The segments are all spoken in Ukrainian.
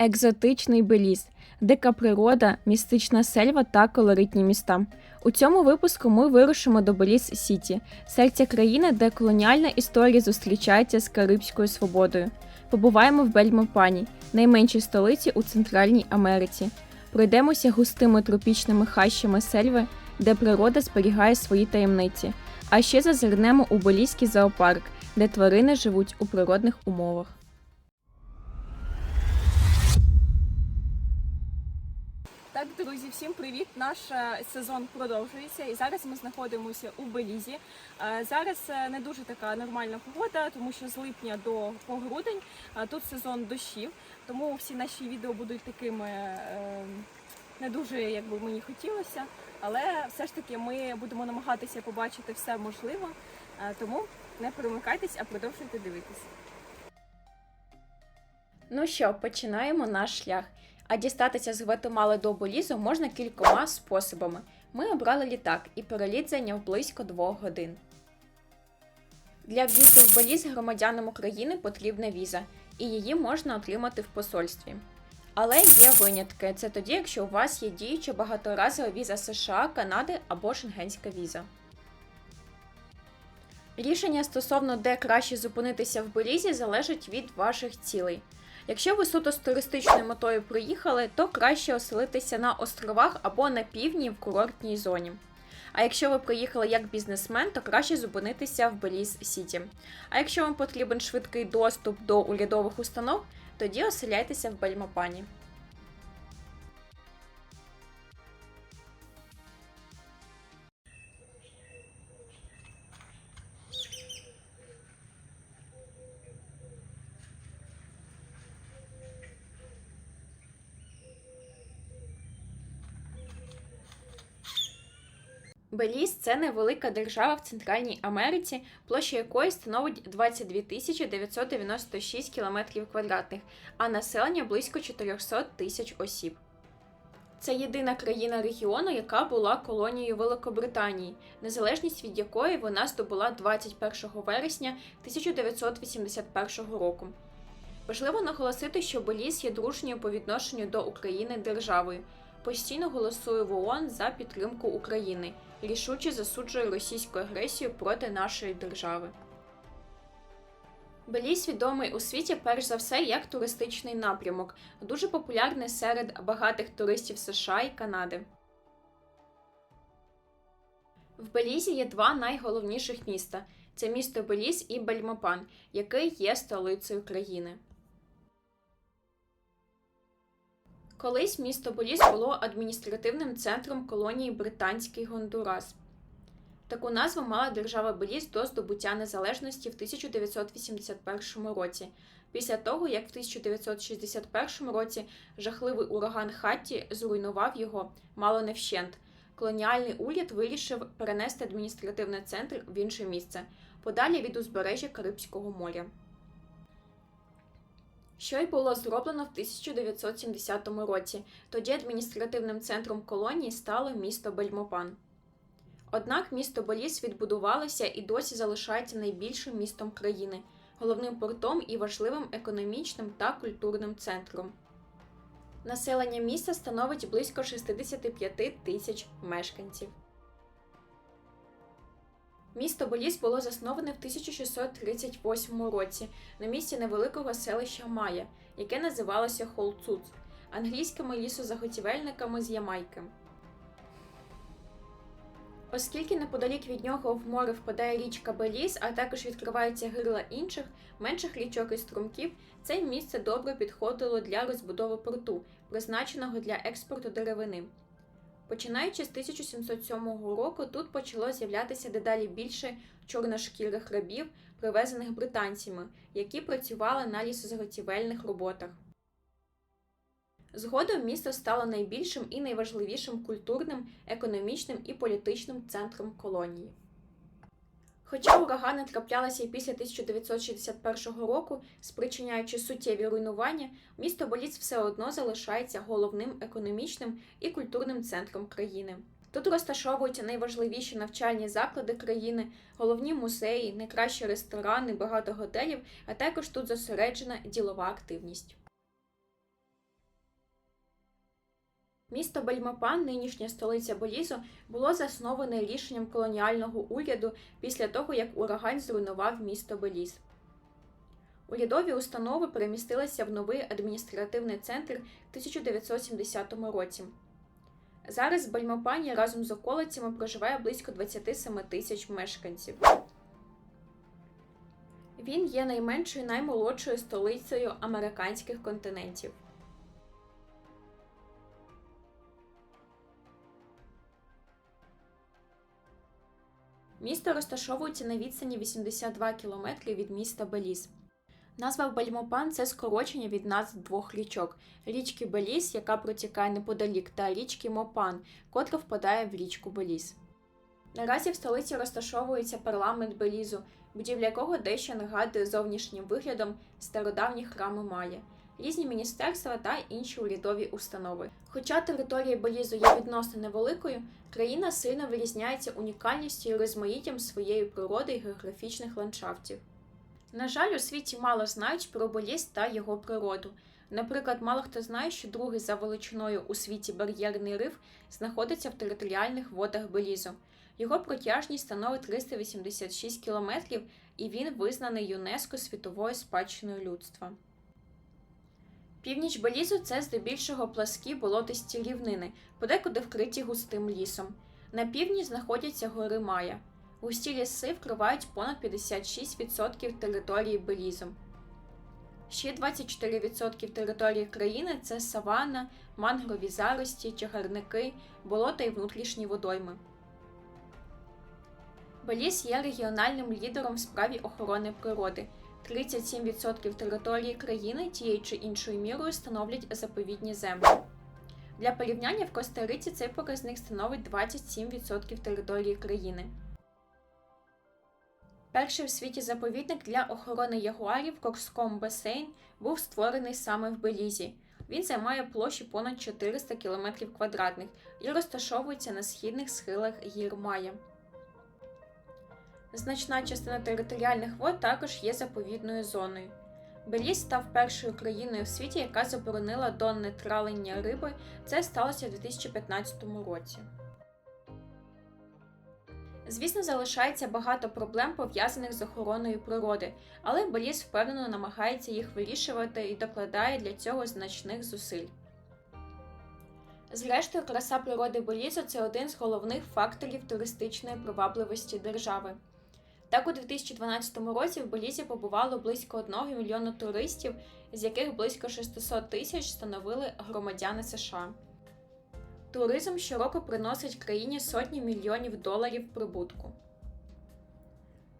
екзотичний Беліз, дика природа, містична сельва та колоритні міста. У цьому випуску ми вирушимо до Беліз Сіті, серця країни, де колоніальна історія зустрічається з карибською свободою. Побуваємо в Бельмопані, найменшій столиці у Центральній Америці. Пройдемося густими тропічними хащами сельви, де природа зберігає свої таємниці. А ще зазирнемо у Белізький зоопарк, де тварини живуть у природних умовах. Так, друзі, всім привіт! Наш е, сезон продовжується, і зараз ми знаходимося у Белізі. Е, Зараз е, не дуже така нормальна погода, тому що з липня до по грудень тут сезон дощів, тому всі наші відео будуть такими не дуже, як би мені хотілося. Але все ж таки ми будемо намагатися побачити все можливе. Тому не перемикайтесь, а продовжуйте дивитися. Ну що, починаємо наш шлях. А дістатися з Гватемали до Болізу можна кількома способами. Ми обрали літак, і переліт зайняв близько двох годин. Для в'їзду в Боліз громадянам України потрібна віза, і її можна отримати в посольстві. Але є винятки. Це тоді, якщо у вас є діюча багаторазова віза США, Канади або Шенгенська віза. Рішення стосовно де краще зупинитися в Белізі залежить від ваших цілей. Якщо ви суто з туристичною метою приїхали, то краще оселитися на островах або на півдні в курортній зоні. А якщо ви приїхали як бізнесмен, то краще зупинитися в Беліз Сіті. А якщо вам потрібен швидкий доступ до урядових установ, тоді оселяйтеся в Бельмопані. Беліз це невелика держава в Центральній Америці, площа якої становить 22 тисячі 996 кілометрів квадратних, а населення близько 400 тисяч осіб. Це єдина країна регіону, яка була колонією Великобританії, незалежність від якої вона здобула 21 вересня 1981 року. Важливо наголосити, що Беліз є дружньою по відношенню до України державою, постійно голосує в ООН за підтримку України, рішуче засуджує російську агресію проти нашої держави. Беліз відомий у світі перш за все як туристичний напрямок, дуже популярний серед багатих туристів США і Канади. В Белізі є два найголовніших міста: це місто Беліз і Бельмопан, який є столицею країни. Колись місто Боліс було адміністративним центром колонії Британський Гондурас. Таку назву мала держава Беліз до здобуття незалежності в 1981 році, після того, як в 1961 році жахливий ураган Хатті зруйнував його мало не вщент. Колоніальний уряд вирішив перенести адміністративний центр в інше місце, подалі від узбережжя Карибського моря що й було зроблено в 1970 році. Тоді адміністративним центром колонії стало місто Бельмопан. Однак місто Боліс відбудувалося і досі залишається найбільшим містом країни, головним портом і важливим економічним та культурним центром. Населення міста становить близько 65 тисяч мешканців. Місто Боліс було засноване в 1638 році на місці невеликого селища Майя, яке називалося Холцуц, англійськими лісозаготівельниками з Ямайки. Оскільки неподалік від нього в море впадає річка Беліс, а також відкриваються гирла інших, менших річок і струмків, це місце добре підходило для розбудови порту, призначеного для експорту деревини. Починаючи з 1707 року, тут почало з'являтися дедалі більше чорношкірих рабів, привезених британцями, які працювали на лісозаготівельних роботах. Згодом місто стало найбільшим і найважливішим культурним, економічним і політичним центром колонії. Хоча урагани траплялися і після 1961 року, спричиняючи суттєві руйнування, місто Боліц все одно залишається головним економічним і культурним центром країни. Тут розташовуються найважливіші навчальні заклади країни, головні музеї, найкращі ресторани, багато готелів, а також тут зосереджена ділова активність. Місто Бельмопан, нинішня столиця Болізу, було засноване рішенням колоніального уряду після того, як ураган зруйнував місто Беліз. Урядові установи перемістилися в новий адміністративний центр в 1970 році. Зараз в Бельмопані разом з околицями проживає близько 27 тисяч мешканців. Він є найменшою наймолодшою столицею американських континентів. Місто розташовується на відстані 82 км від міста Беліз. Назва Бельмопан це скорочення від назв двох річок: річки Беліз, яка протікає неподалік, та річки Мопан, котра впадає в річку Беліз. Наразі в столиці розташовується парламент Белізу, будівля якого дещо нагадує зовнішнім виглядом стародавні храми Майя, різні міністерства та інші урядові установи. Хоча територія Белізу є відносно невеликою, країна сильно вирізняється унікальністю і розмаїттям своєї природи і географічних ландшафтів. На жаль, у світі мало знають про Беліз та його природу. Наприклад, мало хто знає, що другий за величиною у світі бар'єрний риф знаходиться в територіальних водах Белізу. Його протяжність становить 386 кілометрів, і він визнаний ЮНЕСКО світовою спадщиною людства. Північ Белізу це здебільшого пласкі болотисті рівнини, подекуди вкриті густим лісом. На півдні знаходяться гори Майя. Густі ліси вкривають понад 56% території Белізу. Ще 24% території країни це саванна, мангрові зарості, чагарники, болота і внутрішні водойми. Беліз є регіональним лідером в справі охорони природи. 37% території країни тією чи іншою мірою становлять заповідні землі. Для порівняння в Коста-Риці цей показник становить 27% території країни. Перший в світі заповідник для охорони ягуарів Кокском басейн був створений саме в Белізі. Він займає площу понад 400 км квадратних і розташовується на східних схилах гір Майя. Значна частина територіальних вод також є заповідною зоною. Беліз став першою країною в світі, яка заборонила донне тралення риби. Це сталося у 2015 році. Звісно, залишається багато проблем пов'язаних з охороною природи, але Беліз впевнено намагається їх вирішувати і докладає для цього значних зусиль. Зрештою, краса природи Белізу це один з головних факторів туристичної привабливості держави. Так, у 2012 році в Белізі побувало близько 1 мільйона туристів, з яких близько 600 тисяч становили громадяни США. Туризм щороку приносить країні сотні мільйонів доларів прибутку.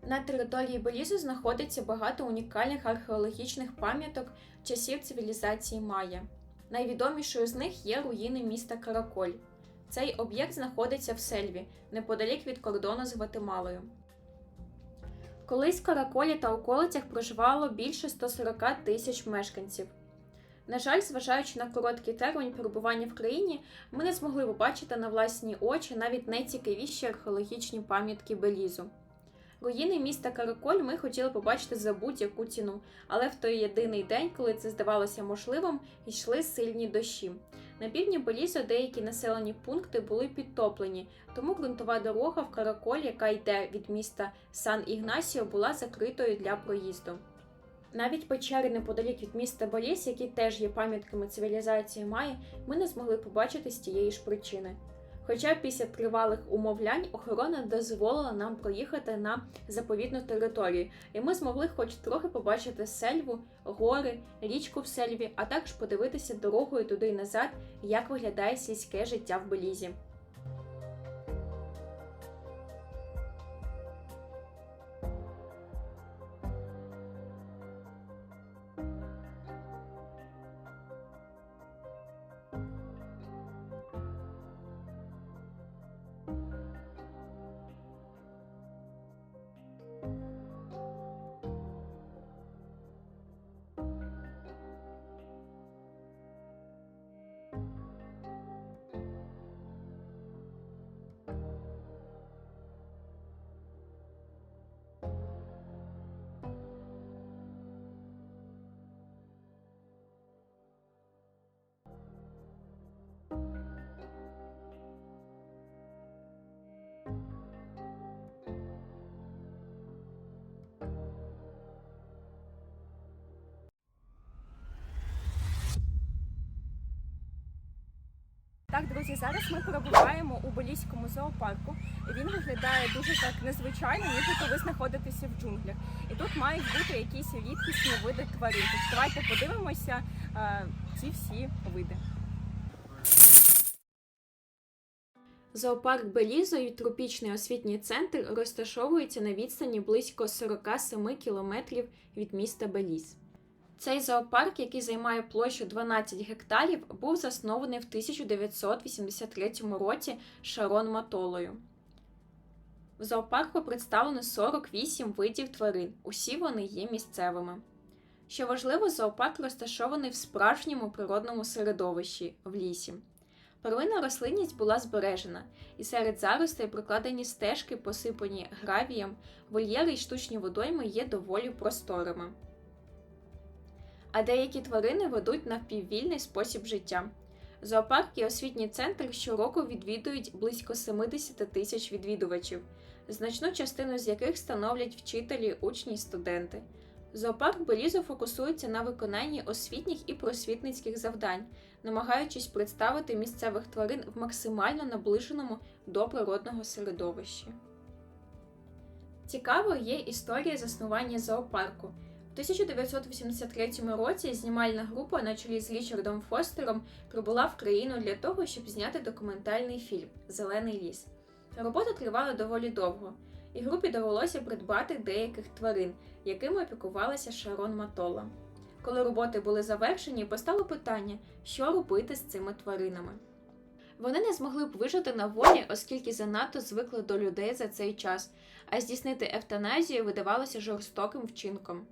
На території Белізу знаходиться багато унікальних археологічних пам'яток часів цивілізації Майя. Найвідомішою з них є руїни міста Караколь. Цей об'єкт знаходиться в сельві, неподалік від кордону з Гватемалою. Колись Караколі та околицях проживало більше 140 тисяч мешканців. На жаль, зважаючи на короткий термін перебування в країні, ми не змогли побачити на власні очі навіть найцікавіші археологічні пам'ятки Белізу. Руїни міста Караколь ми хотіли побачити за будь-яку ціну, але в той єдиний день, коли це здавалося можливим, йшли сильні дощі. На півдні Белізу деякі населені пункти були підтоплені, тому ґрунтова дорога в Караколь, яка йде від міста Сан Ігнасіо, була закритою для проїзду. Навіть печери неподалік від міста Боліс, які теж є пам'ятками цивілізації Майя, ми не змогли побачити з тієї ж причини. Хоча після тривалих умовлянь охорона дозволила нам проїхати на заповідну територію, і ми змогли хоч трохи побачити сельву, гори, річку в сельві, а також подивитися дорогою туди й назад, як виглядає сільське життя в Белізі. Так, друзі, зараз ми перебуваємо у Боліському зоопарку. Він виглядає дуже так незвичайно, ніби ви знаходитеся в джунглях. І тут мають бути якісь рідкісні види тварин. Тож давайте подивимося е, ці всі види. Зоопарк Белізо і тропічний освітній центр розташовуються на відстані близько 47 кілометрів від міста Беліз. Цей зоопарк, який займає площу 12 гектарів, був заснований в 1983 році Шарон Матолою. В зоопарку представлено 48 видів тварин, усі вони є місцевими. Що важливо, зоопарк розташований в справжньому природному середовищі в лісі. Первинна рослинність була збережена, і серед заростей прокладені стежки, посипані гравієм, вольєри й штучні водойми є доволі просторими. А деякі тварини ведуть навпіввільний спосіб життя. Зоопарк і освітній центр щороку відвідують близько 70 тисяч відвідувачів, значну частину з яких становлять вчителі, учні й студенти. Зоопарк Белізо фокусується на виконанні освітніх і просвітницьких завдань, намагаючись представити місцевих тварин в максимально наближеному до природного середовища. Цікавою є історія заснування зоопарку. В 1983 році знімальна група на чолі з Річардом Фостером прибула в країну для того, щоб зняти документальний фільм Зелений ліс. Робота тривала доволі довго, і групі довелося придбати деяких тварин, якими опікувалася Шарон Матола. Коли роботи були завершені, постало питання, що робити з цими тваринами. Вони не змогли б вижити на волі, оскільки занадто звикли до людей за цей час, а здійснити евтаназію видавалося жорстоким вчинком.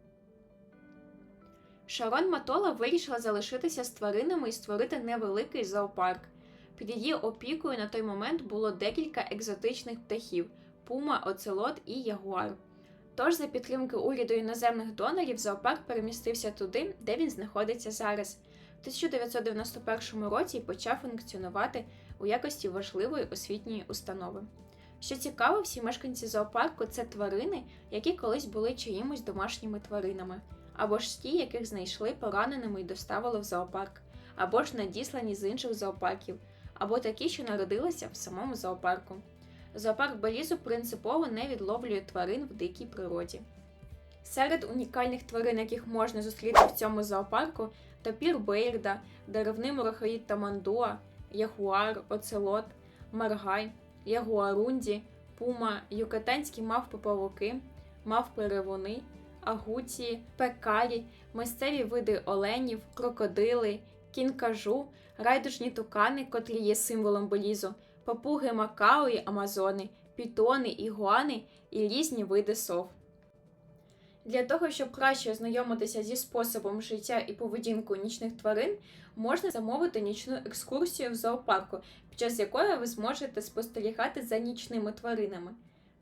Шарон Матола вирішила залишитися з тваринами і створити невеликий зоопарк. Під її опікою на той момент було декілька екзотичних птахів пума, оцелот і ягуар. Тож, за підтримки уряду іноземних донорів, зоопарк перемістився туди, де він знаходиться зараз. В 1991 році почав функціонувати у якості важливої освітньої установи. Що цікаво, всі мешканці зоопарку це тварини, які колись були чиїмось домашніми тваринами, або ж ті, яких знайшли пораненими і доставили в зоопарк, або ж надіслані з інших зоопарків, або такі, що народилися в самому зоопарку. Зоопарк Белізу принципово не відловлює тварин в дикій природі. Серед унікальних тварин, яких можна зустріти в цьому зоопарку, топір Бейрда, деревний морохоїд Тамандуа, ягуар, оцелот, маргай, ягуарунді, пума, юкатанські мавпи-павуки, мавпи-ревуни, агуції, пекарі, місцеві види оленів, крокодили, кінкажу, райдужні тукани, котрі є символом Белізу, папуги Макао і Амазони, пітони, ігуани і різні види сов. Для того, щоб краще ознайомитися зі способом життя і поведінкою нічних тварин, можна замовити нічну екскурсію в зоопарку, під час якої ви зможете спостерігати за нічними тваринами.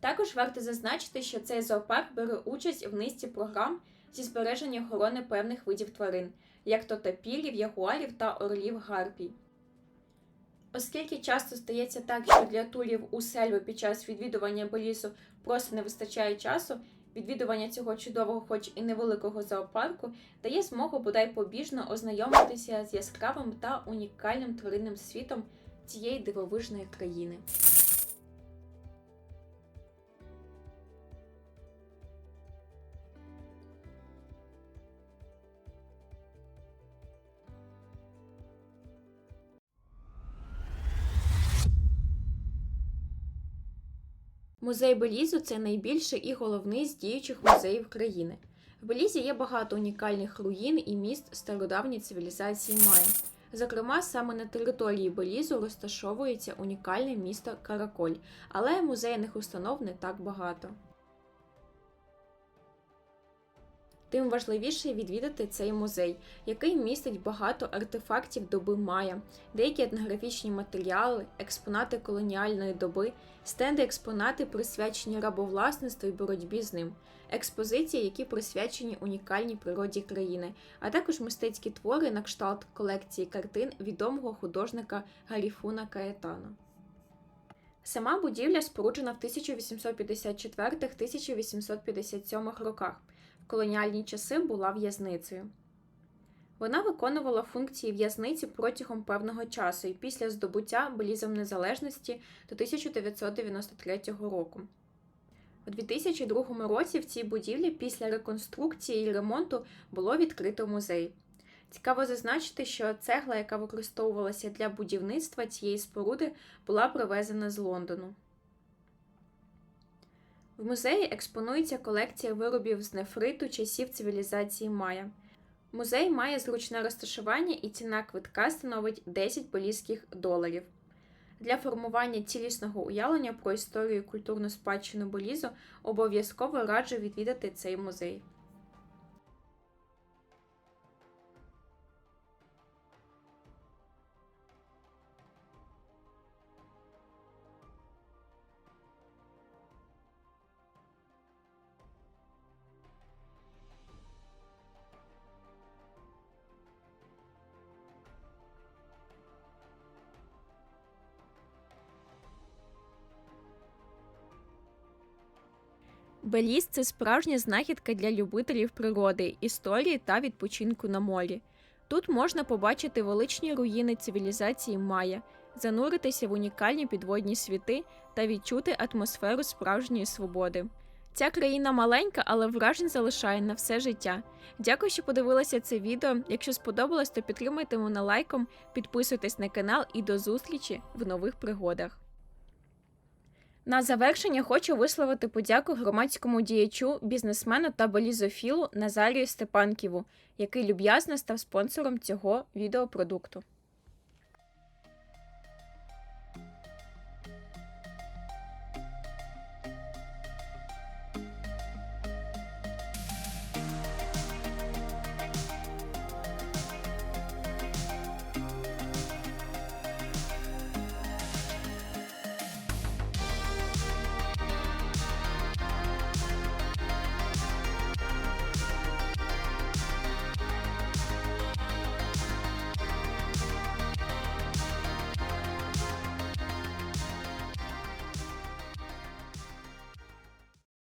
Також варто зазначити, що цей зоопарк бере участь в низці програм зі збереження охорони певних видів тварин, як то тапірів, ягуарів та орлів гарпій. Оскільки часто стається так, що для турів у сельву під час відвідування Белісу просто не вистачає часу, відвідування цього чудового, хоч і невеликого зоопарку, дає змогу бодай побіжно ознайомитися з яскравим та унікальним тваринним світом цієї дивовижної країни. Музей Белізу це найбільший і головний з діючих музеїв країни. В Белізі є багато унікальних руїн і міст стародавньої цивілізації Майя. Зокрема, саме на території Белізу розташовується унікальне місто Караколь, але музейних установ не так багато. Тим важливіше відвідати цей музей, який містить багато артефактів доби Майя, деякі етнографічні матеріали, експонати колоніальної доби, стенди експонати присвячені рабовласництву і боротьбі з ним, експозиції, які присвячені унікальній природі країни, а також мистецькі твори на кшталт колекції картин відомого художника Гаріфуна Каетана. Сама будівля споруджена в 1854-1857 роках. Колоніальні часи була в'язницею. Вона виконувала функції в'язниці протягом певного часу і після здобуття Белізом незалежності до 1993 року. У 2002 році в цій будівлі після реконструкції і ремонту було відкрито музей. Цікаво зазначити, що цегла, яка використовувалася для будівництва цієї споруди, була привезена з Лондону. В музеї експонується колекція виробів з нефриту часів цивілізації Майя. Музей має зручне розташування і ціна квитка становить 10 поліських доларів. Для формування цілісного уявлення про історію і культурну спадщину Болізу обов'язково раджу відвідати цей музей. Беліз це справжня знахідка для любителів природи, історії та відпочинку на морі. Тут можна побачити величні руїни цивілізації Майя, зануритися в унікальні підводні світи та відчути атмосферу справжньої свободи. Ця країна маленька, але вражень залишає на все життя. Дякую, що подивилися це відео. Якщо сподобалось, то підтримайте мене лайком, підписуйтесь на канал і до зустрічі в нових пригодах. На завершення хочу висловити подяку громадському діячу, бізнесмену та болізофілу Назарію Степанківу, який люб'язно став спонсором цього відеопродукту.